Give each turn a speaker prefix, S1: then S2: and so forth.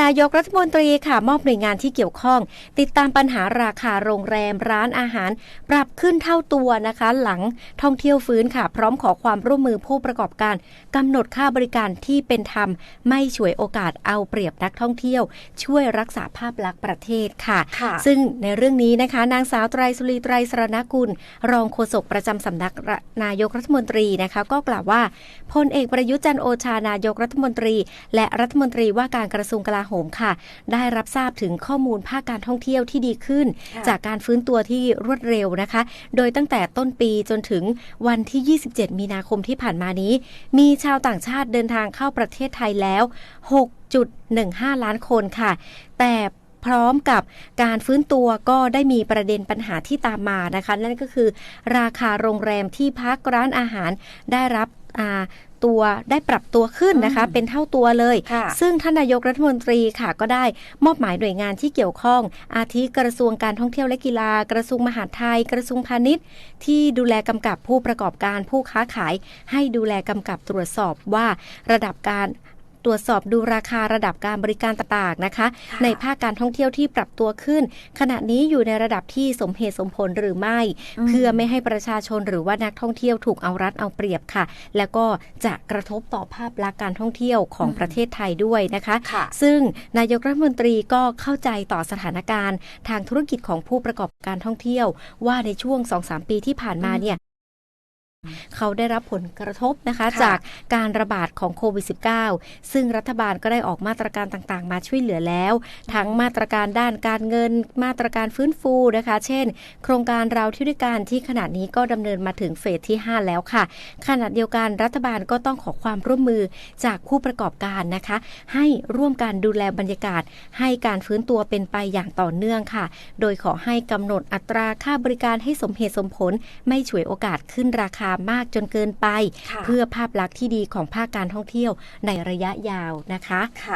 S1: นายกรัฐมนตรีค่ะมอบหน่วยงานที่เกี่ยวข้อง ติดตามปัญหาราคาโรงแรมร้านอาหาร ปรับขึ้นเท่าตัวนะคะ หลังท่องเที่ยวฟื้นค่ะ พร้อมขอความร่วมมือผู้ประกอบการกำหนดค่าบริการที่เป็นธรรม ไม่ฉวยโอกาสเอาเปรียบนักท่องเที่ยว ช่วยรักษาภาพลักษณ์ประเทศค่ะ
S2: ค่ะ
S1: ซึ่งในเรื่องนี้นะคะ นางสาวไตรสุรีไตรสรณกุล รองโฆษกประจำสำนักนายกรัฐมนตรีนะคะ ก็กล่าวว่าพลเอกประยุทธ์จันทร์โอชานายกรัฐมนตรี และรัฐมนตรีว่าการกระทรวงกลาโหมค่ะ ได้รับทราบถึงข้อมูลภาคการท่องเที่ยวที่ดีขึ้น
S2: ค่ะ
S1: จากการฟื้นตัวที่รวดเร็วนะคะ โดยตั้งแต่ต้นปีจนถึงวันที่ 27 มีนาคมที่ผ่านมานี้ มีชาวต่างชาติเดินทางเข้าประเทศไทยแล้ว 6.15 ล้านคนค่ะ แต่พร้อมกับการฟื้นตัวก็ได้มีประเด็นปัญหาที่ตามมานะคะ นั่นก็คือ ราคาโรงแรมที่พักร้านอาหารได้รับอ่า ตัวได้ปรับตัวขึ้นนะคะ
S2: อืม
S1: เป็นเท่าตัวเลย
S2: ค่ะ
S1: ซึ่งท่านนายกรัฐมนตรีค่ะก็ได้มอบหมายหน่วยงานที่เกี่ยวข้อง อาทิกระทรวงการท่องเที่ยวและกีฬา กระทรวงมหาดไทย กระทรวงพาณิชย์ ที่ดูแลกำกับผู้ประกอบการผู้ค้าขาย ให้ดูแลกำกับตรวจสอบว่าระดับการ ตรวจสอบดูราคาระดับการบริการต่างๆนะคะ
S2: ค่ะ
S1: ในภาคการท่องเที่ยวที่ปรับตัวขึ้น ขณะนี้อยู่ในระดับที่สมเหตุสมผลหรือไม่
S2: อืม
S1: เพื่อไม่ให้ประชาชนหรือว่านักท่องเที่ยวถูกเอารัดเอาเปรียบค่ะ แล้วก็จะกระทบต่อภาพลักษณ์การท่องเที่ยวของ
S2: อืม
S1: ประเทศไทยด้วยนะคะ
S2: ค่ะ
S1: ซึ่งนายกรัฐมนตรีก็เข้าใจต่อสถานการณ์ ทางธุรกิจของผู้ประกอบการท่องเที่ยว ว่าในช่วง 2-3 ปีที่ผ่านมาเนี่ย เขาได้รับผลกระทบนะคะ
S2: ค่ะ
S1: จากการระบาดของโควิด -19 ซึ่งรัฐบาลก็ได้ออกมาตรการต่างๆ มาช่วยเหลือแล้ว ทั้งมาตรการด้านการเงิน มาตรการฟื้นฟูนะคะ เช่น โครงการเราเที่ยวด้วยกันที่ขณะนี้ก็ดำเนินมาถึงเฟสที่ 5 แล้วค่ะ ขณะเดียวกันรัฐบาลก็ต้องขอความร่วมมือจากผู้ประกอบการนะคะ ให้ร่วมกันดูแลบรรยากาศ ให้การฟื้นตัวเป็นไปอย่างต่อเนื่องค่ะ โดยขอให้กำหนดอัตราค่าบริการให้สมเหตุสมผล ไม่ฉวยโอกาสขึ้นราคามากจนเกินไป
S2: ค่ะ
S1: เพื่อภาพลักษณ์ที่ดีของภาคการท่องเที่ยวในระยะยาวนะคะ
S2: ค่ะ